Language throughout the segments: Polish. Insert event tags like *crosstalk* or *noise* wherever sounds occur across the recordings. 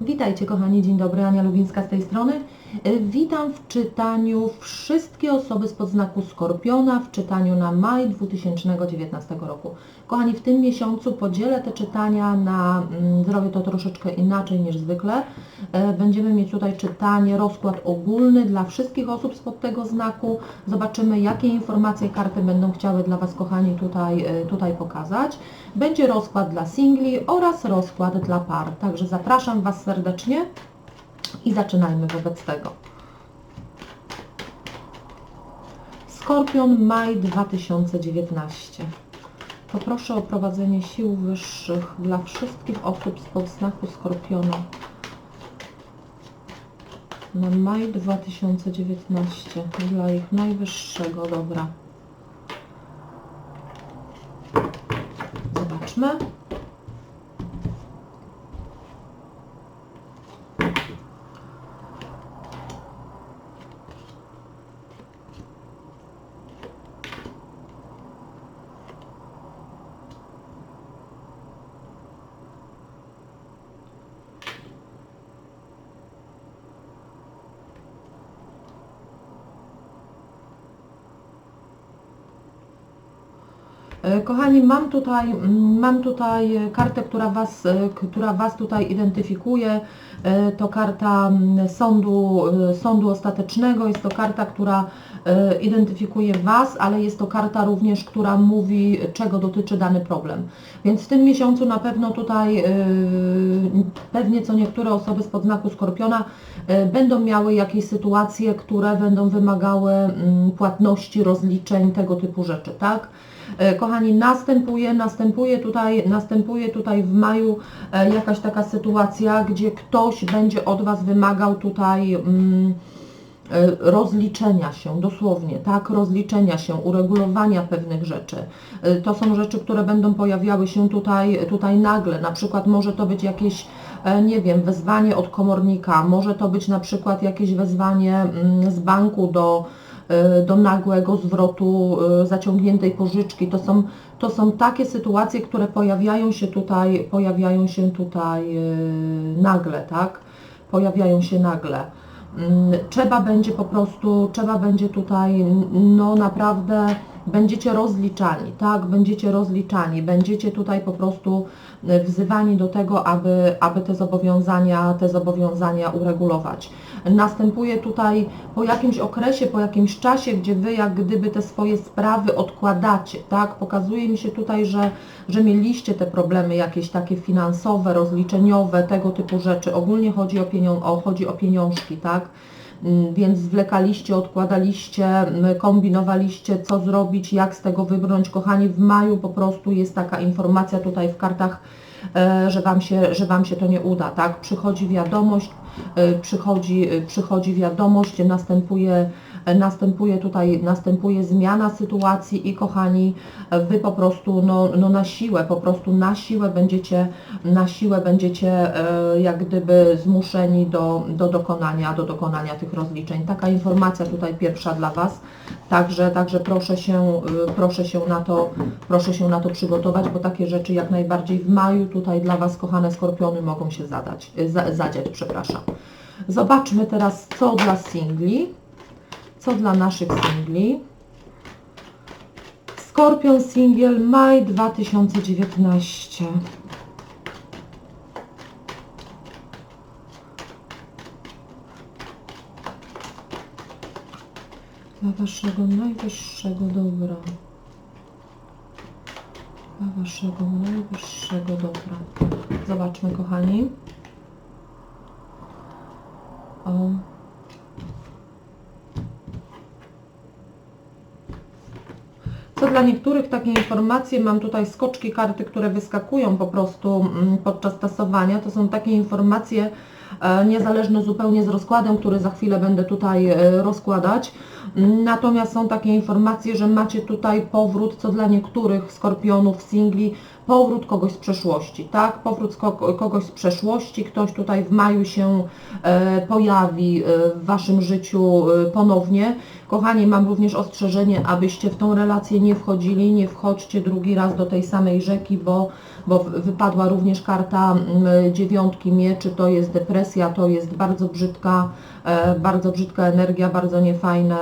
Witajcie kochani, dzień dobry, Ania Lubińska z tej strony. Y, Witam w czytaniu wszystkie osoby spod znaku Skorpiona w czytaniu na maj 2019 roku. Kochani, w tym miesiącu podzielę te czytania na, mm, zrobię to troszeczkę inaczej niż zwykle. E, Będziemy mieć tutaj czytanie, rozkład ogólny dla wszystkich osób spod tego znaku. Zobaczymy, jakie informacje karty będą chciały dla Was, kochani, tutaj, e, tutaj pokazać. Będzie rozkład dla singli oraz rozkład dla par. Także zapraszam Was serdecznie i zaczynajmy wobec tego. Skorpion, maj 2019. Poproszę o prowadzenie sił wyższych dla wszystkich osób spod znaku Skorpiona na maj 2019 dla ich najwyższego dobra. Zobaczmy. Kochani, mam tutaj, mm, mam tutaj e, kartę, która was, e, która was tutaj identyfikuje. E, To karta mm, sądu, e, sądu ostatecznego. Jest to karta, która e, identyfikuje Was, ale jest to karta również, która mówi, czego dotyczy dany problem. Więc w tym miesiącu na pewno tutaj e, pewnie co niektóre osoby spod znaku Skorpiona e, będą miały jakieś sytuacje, które będą wymagały mm, płatności, rozliczeń, tego typu rzeczy, tak? E, Kochani, następuje, następuje tutaj, następuje tutaj w maju e, jakaś taka sytuacja, gdzie ktoś będzie od Was wymagał tutaj mm, e, rozliczenia się, dosłownie, tak, rozliczenia się, uregulowania pewnych rzeczy. To są rzeczy, które będą pojawiały się tutaj, tutaj nagle, na przykład może to być jakieś nie wiem, wezwanie od komornika, może to być na przykład jakieś wezwanie mm, z banku do, do nagłego zwrotu e, zaciągniętej pożyczki. To są, to są takie sytuacje, które pojawiają się tutaj, pojawiają się tutaj e, nagle, tak? Pojawiają się nagle. Mm, Trzeba będzie po prostu, trzeba będzie tutaj, no naprawdę, będziecie rozliczani, tak? Będziecie rozliczani, będziecie tutaj po prostu e, wzywani do tego, aby, aby te zobowiązania, te zobowiązania uregulować. Następuje tutaj po jakimś okresie, po jakimś czasie, gdzie Wy jak gdyby te swoje sprawy odkładacie, tak? Pokazuje mi się tutaj, że, że mieliście te problemy jakieś takie finansowe, rozliczeniowe, tego typu rzeczy. Ogólnie chodzi o, pienią- o, chodzi o pieniążki, tak? Mm, Więc zwlekaliście, odkładaliście, mm, kombinowaliście, co zrobić, jak z tego wybrnąć. Kochani, w maju po prostu jest taka informacja tutaj w kartach, e, że Wam się, że wam się to nie uda, tak? Przychodzi wiadomość, e, przychodzi, e, przychodzi wiadomość, następuje, następuje tutaj, następuje zmiana sytuacji i kochani, e, Wy po prostu no, no na siłę, po prostu na siłę będziecie, na siłę będziecie e, jak gdyby zmuszeni do, do dokonania, do dokonania tych rozliczeń. Taka informacja tutaj pierwsza dla Was. Także, także proszę się, y, proszę się na to, proszę się na to przygotować, bo takie rzeczy jak najbardziej w maju tutaj dla Was, kochane skorpiony, mogą się zadać, y, za, zadziać, przepraszam. Zobaczmy teraz, co dla singli, co dla naszych singli. Skorpion Singiel, maj 2019. Dla Waszego najwyższego dobra. Dla Waszego najwyższego dobra. Zobaczmy, kochani. Dla niektórych takie informacje, mam tutaj skoczki karty, które wyskakują po prostu mm, podczas tasowania. To są takie informacje e, niezależne zupełnie z rozkładem, który za chwilę będę tutaj e, rozkładać. Natomiast są takie informacje, że macie tutaj powrót, co dla niektórych skorpionów, singli, powrót kogoś z przeszłości, tak? Powrót kogoś z przeszłości, ktoś tutaj w maju się e, pojawi w Waszym życiu ponownie. Kochani, mam również ostrzeżenie, abyście w tą relację nie wchodzili, nie wchodźcie drugi raz do tej samej rzeki, bo, bo wypadła również karta dziewiątki mieczy, to jest depresja, to jest bardzo brzydka, e, bardzo brzydka energia, bardzo niefajne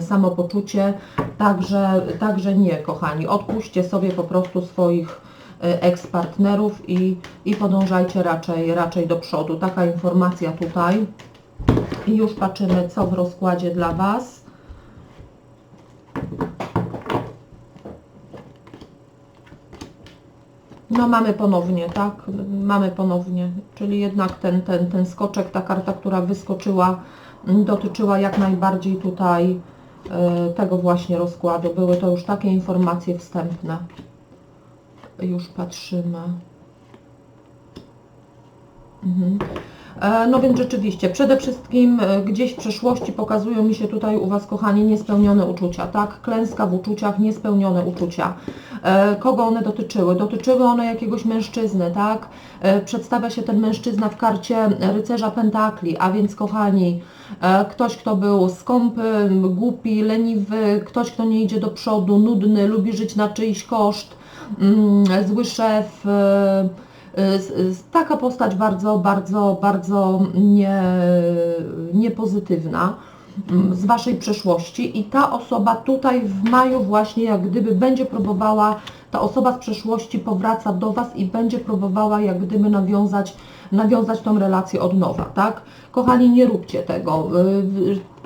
samopoczucie, także, także nie, kochani, odpuśćcie sobie po prostu swoich e, eks-partnerów i, i podążajcie raczej, raczej do przodu. Taka informacja tutaj. I już patrzymy, co w rozkładzie dla Was. No mamy ponownie, tak? Mamy ponownie, czyli jednak ten, ten, ten skoczek, ta karta, która wyskoczyła, dotyczyła jak najbardziej tutaj e, tego właśnie rozkładu. Były to już takie informacje wstępne. Już patrzymy. Mhm. E, No więc rzeczywiście, przede wszystkim e, gdzieś w przeszłości pokazują mi się tutaj u Was, kochani, niespełnione uczucia, tak? Klęska w uczuciach, niespełnione uczucia. E, Kogo one dotyczyły? Dotyczyły one jakiegoś mężczyzny, tak? Przedstawia się ten mężczyzna w karcie rycerza pentakli, a więc, kochani, ktoś, kto był skąpy, głupi, leniwy, ktoś, kto nie idzie do przodu, nudny, lubi żyć na czyjś koszt, mm, zły szef, taka postać bardzo, bardzo, bardzo nie, niepozytywna mm, z Waszej przeszłości i ta osoba tutaj w maju właśnie jak gdyby będzie próbowała, ta osoba z przeszłości powraca do Was i będzie próbowała jak gdyby nawiązać, nawiązać tą relację od nowa, tak? Kochani, nie róbcie tego.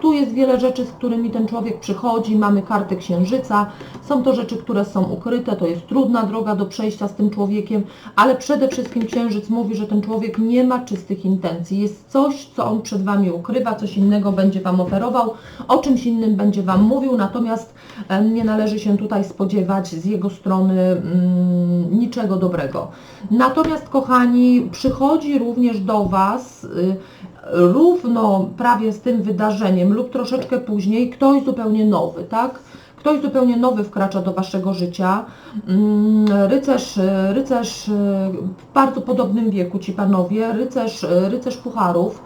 Tu jest wiele rzeczy, z którymi ten człowiek przychodzi, mamy kartę księżyca, są to rzeczy, które są ukryte, to jest trudna droga do przejścia z tym człowiekiem, ale przede wszystkim księżyc mówi, że ten człowiek nie ma czystych intencji. Jest coś, co on przed Wami ukrywa, coś innego będzie Wam oferował, o czymś innym będzie Wam mówił, natomiast em, nie należy się tutaj spodziewać z jego strony mm, niczego dobrego. Natomiast, kochani, przychodzi również do Was y, równo prawie z tym wydarzeniem lub troszeczkę później ktoś zupełnie nowy, tak? Ktoś zupełnie nowy wkracza do Waszego życia. Mm, Rycerz, rycerz y, w bardzo podobnym wieku ci panowie, rycerz, rycerz pucharów.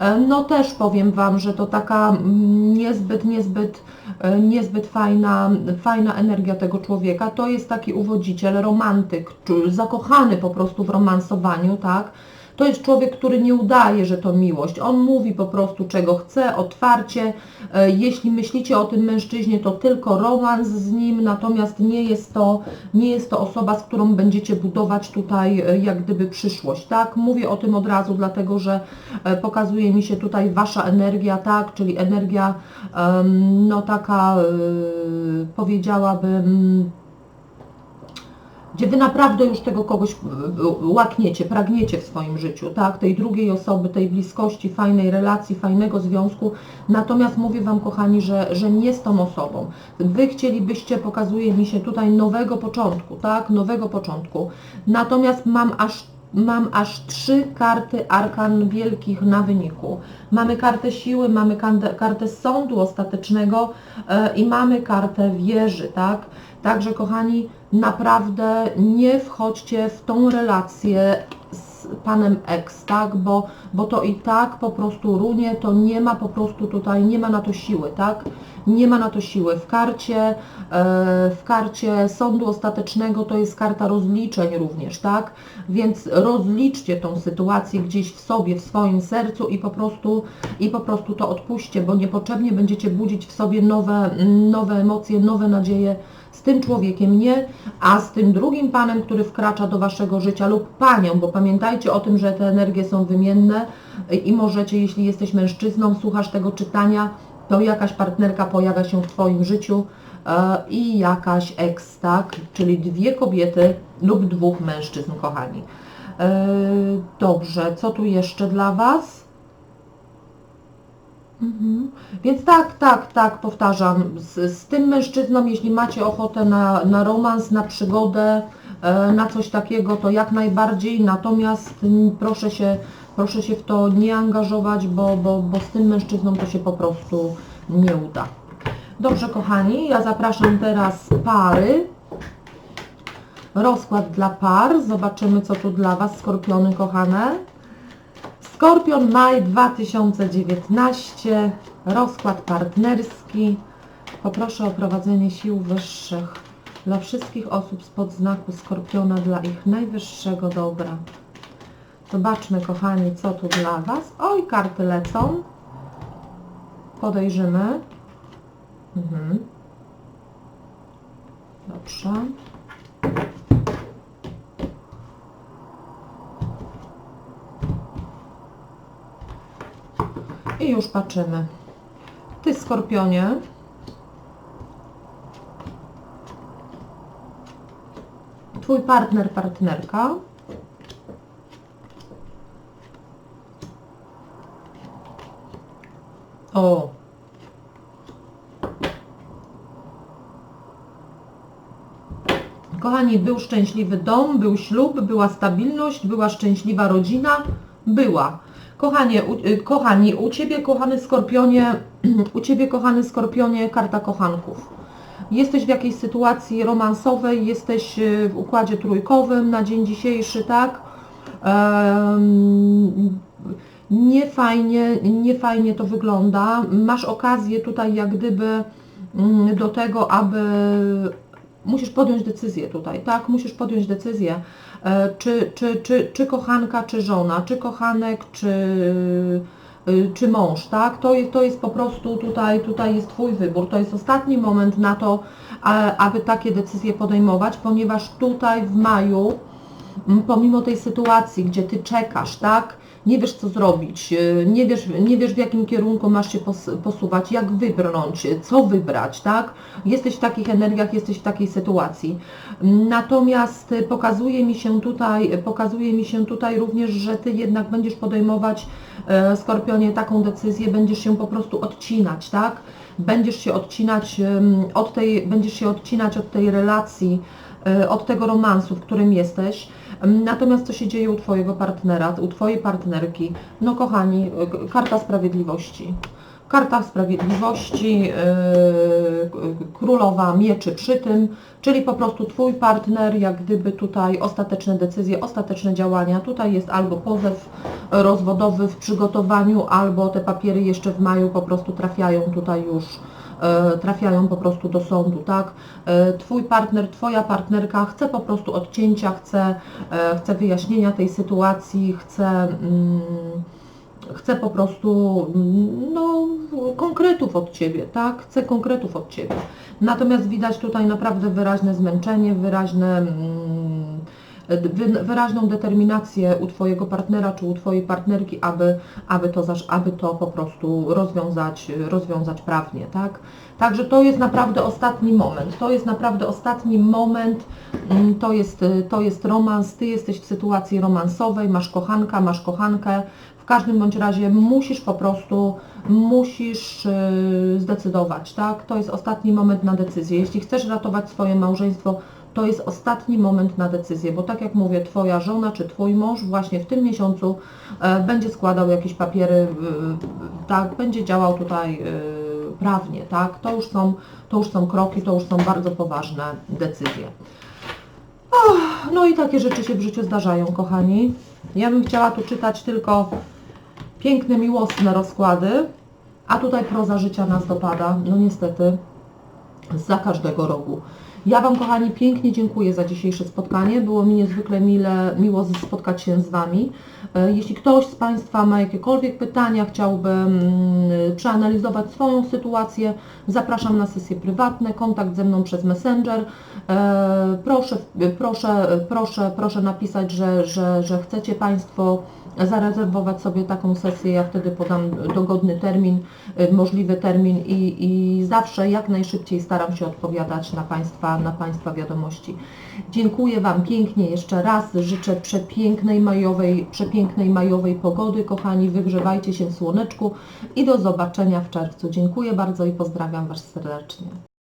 E, No też powiem Wam, że to taka mm, niezbyt, niezbyt, e, niezbyt fajna, fajna energia tego człowieka. To jest taki uwodziciel, romantyk, zakochany po prostu w romansowaniu, tak? To jest człowiek, który nie udaje, że to miłość. On mówi po prostu, czego chce, otwarcie. E, Jeśli myślicie o tym mężczyźnie, to tylko romans z nim, natomiast nie jest to, nie jest to osoba, z którą będziecie budować tutaj e, jak gdyby przyszłość, tak? Mówię o tym od razu, dlatego że e, pokazuje mi się tutaj Wasza energia, tak? Czyli energia, no taka, powiedziałabym, gdzie Wy naprawdę już tego kogoś y, y, łakniecie, pragniecie w swoim życiu, tak, tej drugiej osoby, tej bliskości, fajnej relacji, fajnego związku, natomiast mówię Wam, kochani, że, że nie z tą osobą. Wy chcielibyście, pokazuje mi się tutaj nowego początku, tak, nowego początku, natomiast mam aż Mam aż trzy karty arkan wielkich na wyniku. Mamy kartę siły, mamy kartę, kartę sądu ostatecznego e, i mamy kartę wieży, tak? Także kochani, naprawdę nie wchodźcie w tą relację z panem X, tak? Bo, bo to i tak po prostu runie, to nie ma po prostu tutaj, nie ma na to siły, tak? Nie ma na to siły. W karcie, e, w karcie sądu ostatecznego to jest karta rozliczeń również, tak? Więc rozliczcie tą sytuację gdzieś w sobie, w swoim sercu i po prostu, i po prostu to odpuśćcie, bo niepotrzebnie będziecie budzić w sobie nowe, nowe emocje, nowe nadzieje tym człowiekiem nie, a z tym drugim panem, który wkracza do waszego życia lub panią, bo pamiętajcie o tym, że te energie są wymienne i możecie, jeśli jesteś mężczyzną, słuchasz tego czytania, to jakaś partnerka pojawia się w twoim życiu e, i jakaś ex, tak? Czyli dwie kobiety lub dwóch mężczyzn, kochani. E, Dobrze, co tu jeszcze dla was? Mhm. Więc tak, tak, tak, powtarzam, z, z tym mężczyzną, jeśli macie ochotę na, na romans, na przygodę, e, na coś takiego, to jak najbardziej, natomiast mm, proszę się, proszę się w to nie angażować, bo, bo, bo z tym mężczyzną to się po prostu nie uda. Dobrze, kochani, ja zapraszam teraz pary. Rozkład dla par. Zobaczymy, co tu dla Was, skorpiony kochane. Skorpion, maj 2019. rozkład partnerski. Poproszę o prowadzenie sił wyższych dla wszystkich osób spod znaku Skorpiona, dla ich najwyższego dobra. Zobaczmy, kochani, co tu dla Was. Oj, karty lecą. Podejrzymy. Mhm. Dobrze. I już patrzymy. Ty, Skorpionie. Twój partner, partnerka. O. Kochani, był szczęśliwy dom, był ślub, była stabilność, była szczęśliwa rodzina, była. Kochanie, u, y, kochani, u Ciebie, kochany Skorpionie, *clears throat* u Ciebie, kochany Skorpionie, karta kochanków. Jesteś w jakiejś sytuacji romansowej, jesteś y, w układzie trójkowym na dzień dzisiejszy, tak? Em, nie fajnie, nie fajnie to wygląda. Masz okazję tutaj jak gdyby mm, do tego, aby musisz podjąć decyzję tutaj, tak? Musisz podjąć decyzję, e, czy, czy, czy, czy kochanka, czy żona, czy kochanek, czy, y, czy mąż, tak? To jest, to jest po prostu tutaj, tutaj jest Twój wybór. To jest ostatni moment na to, aby takie decyzje podejmować, ponieważ tutaj w maju pomimo tej sytuacji, gdzie ty czekasz, tak, nie wiesz co zrobić, y, nie wiesz, nie wiesz w jakim kierunku masz się pos, posuwać, jak wybrnąć, y, co wybrać, tak, jesteś w takich energiach, jesteś w takiej sytuacji. Natomiast pokazuje mi się tutaj, pokazuje mi się tutaj również, że ty jednak będziesz podejmować, e, Skorpionie, taką decyzję, będziesz się po prostu odcinać, tak, będziesz się odcinać od tej, będziesz się odcinać od tej relacji, e, od tego romansu, w którym jesteś. Natomiast co się dzieje u Twojego partnera, u Twojej partnerki? No kochani, e, karta sprawiedliwości. Karta sprawiedliwości, yy, królowa mieczy przy tym, czyli po prostu Twój partner, jak gdyby tutaj ostateczne decyzje, ostateczne działania. Tutaj jest albo pozew rozwodowy w przygotowaniu, albo te papiery jeszcze w maju po prostu trafiają tutaj już trafiają po prostu do sądu, tak? E, Twój partner, Twoja partnerka chce po prostu odcięcia, chce, e, chce wyjaśnienia tej sytuacji, chce, mm, chce po prostu mm, no, konkretów od Ciebie, tak? Chce konkretów od Ciebie. Natomiast widać tutaj naprawdę wyraźne zmęczenie, wyraźne mm, wyraźną determinację u Twojego partnera czy u Twojej partnerki, aby, aby, to, aby to po prostu rozwiązać, rozwiązać prawnie, tak? Także to jest naprawdę ostatni moment, to jest naprawdę ostatni moment, mm, to jest, to jest romans, Ty jesteś w sytuacji romansowej, masz kochanka, masz kochankę, w każdym bądź razie musisz po prostu, musisz y, zdecydować, tak? To jest ostatni moment na decyzję. Jeśli chcesz ratować swoje małżeństwo, to jest ostatni moment na decyzję, bo tak jak mówię, Twoja żona czy Twój mąż właśnie w tym miesiącu e, będzie składał jakieś papiery, tak, będzie działał tutaj y, prawnie, tak, to już są, to już są kroki, to już są bardzo poważne decyzje. No i takie rzeczy się w życiu zdarzają, kochani. Ja bym chciała tu czytać tylko piękne, miłosne rozkłady, a tutaj proza życia nas dopada, no niestety, za każdego rogu. Ja Wam, kochani, pięknie dziękuję za dzisiejsze spotkanie. Było mi niezwykle mile, miło spotkać się z Wami. E, Jeśli ktoś z Państwa ma jakiekolwiek pytania, chciałby mm, przeanalizować swoją sytuację, zapraszam na sesje prywatne, kontakt ze mną przez Messenger. E, Proszę, proszę, proszę, proszę napisać, że, że, że chcecie Państwo zarezerwować sobie taką sesję, ja wtedy podam dogodny termin, y, możliwy termin i, i zawsze jak najszybciej staram się odpowiadać na Państwa, na Państwa wiadomości. Dziękuję Wam pięknie jeszcze raz, życzę przepięknej majowej, przepięknej majowej pogody, kochani, wygrzewajcie się w słoneczku i do zobaczenia w czerwcu. Dziękuję bardzo i pozdrawiam Was serdecznie.